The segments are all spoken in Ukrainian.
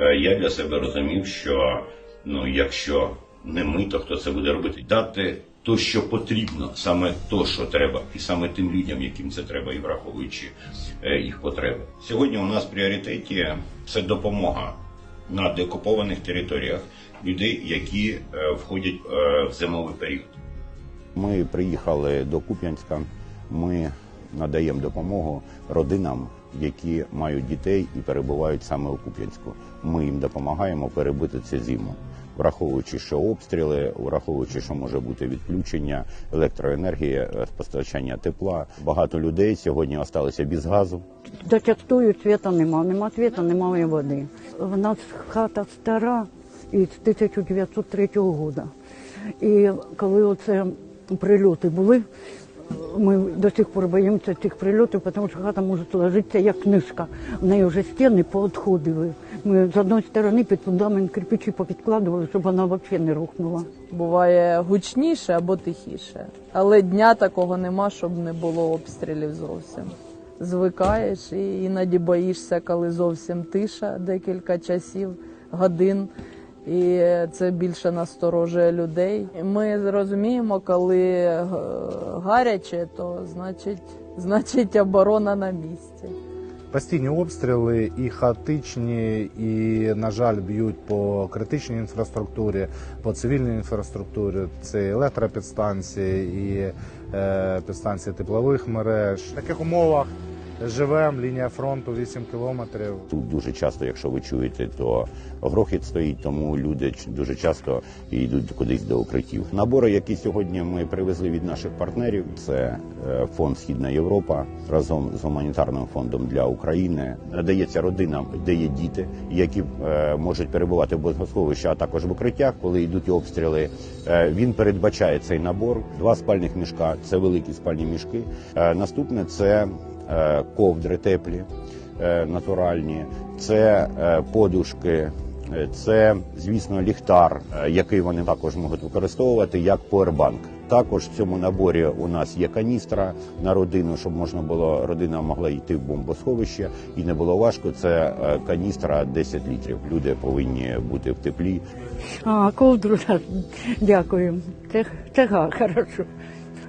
е, я для себе розумів, що ну, якщо не ми, то хто це буде робити? Дати то, що потрібно, саме то, що треба, і саме тим людям, яким це треба, і враховуючи е, їх потреби. Сьогодні у нас в пріоритеті це допомога на деокупованих територіях людей, які е, входять в зимовий період. Ми приїхали до Куп'янська. Ми надаємо допомогу родинам, які мають дітей і перебувають саме у Куп'янську. Ми їм допомагаємо перебити цю зиму, враховуючи, що обстріли, враховуючи, що може бути відключення електроенергії, постачання тепла. Багато людей сьогодні залишилися без газу. Зачастую світа нема, нема світа, немає води. У нас хата стара із 1903 року. І коли оце прильоти були, ми до сих пор боїмося цих прильотів, тому що хата може ложитися як книжка. В неї вже стіни поотходили. Ми з одної сторони під фундамент кирпичі попідкладували, щоб вона взагалі не рухнула. Буває гучніше або тихіше. Але дня такого нема, щоб не було обстрілів зовсім. Звикаєш і іноді боїшся, коли зовсім тиша декілька часів, годин. І це більше насторожує людей. Ми розуміємо, коли е, гаряче, то значить, значить оборона на місці. Постійні обстріли і хаотичні, і, на жаль, б'ють по критичній інфраструктурі, по цивільній інфраструктурі. Це електропідстанції, і е, підстанції теплових мереж. В таких умовах живемо, лінія фронту 8 кілометрів. Тут дуже часто, якщо ви чуєте, то грохіт стоїть, тому люди дуже часто йдуть кудись до укриттів. Набори, які сьогодні ми привезли від наших партнерів, це е, фонд Східна Європа разом з гуманітарним фондом для України. Надається родинам, де є діти, які е, можуть перебувати в бомбосховищі, а також в укриттях, коли йдуть обстріли. Е, Він передбачає цей набор. Два спальних мішка це великі спальні мішки. Наступне це ковдри теплі е, натуральні, це е, подушки, е, це, звісно, ліхтар, е, який вони також можуть використовувати як поwerbank. Також в цьому наборі у нас є каністра на родину, щоб можна було родина могла йти в бомбосховище і не було важко. Це е, каністра 10 літрів. Люди повинні бути в теплі. А, ковдру, дякую. Це, це хорошо.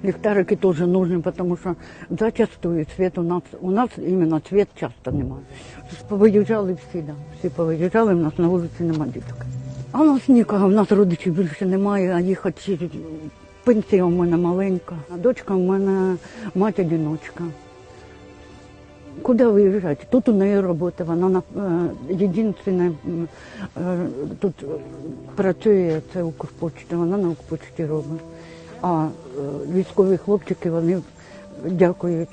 Ліхтарики теж нужны, тому що зачастую світ у нас, у нас іменно світ часто немає. Повиїжджали всі, да. всі повиїжджали, в нас на вулиці нема діток. А у нас нікого, в нас родичів більше немає, а їхати через- пенсія у мене маленька. А дочка у мене мать одиночка. Куди виїжджати? Тут у неї робота, вона на е, єдине е, тут працює це Укрпочта, вона на Укрпочті робить. А е, військові хлопчики, вони дякують.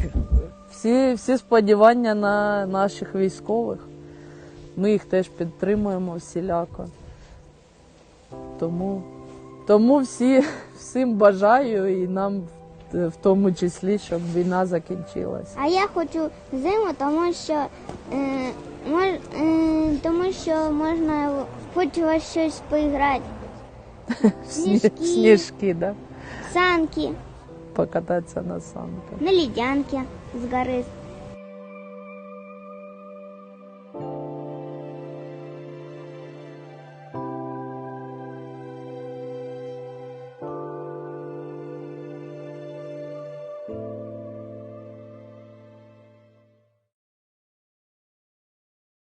Всі, всі сподівання на наших військових. Ми їх теж підтримуємо всіляко. Тому, тому всі, всім бажаю і нам в, тому числі, щоб війна закінчилась. А я хочу зиму, тому що, е, мож, е, тому що можна хоч во щось поіграти. Сніжки, Сніжки, да? Санки, Покататься на санках. на ледянке с гори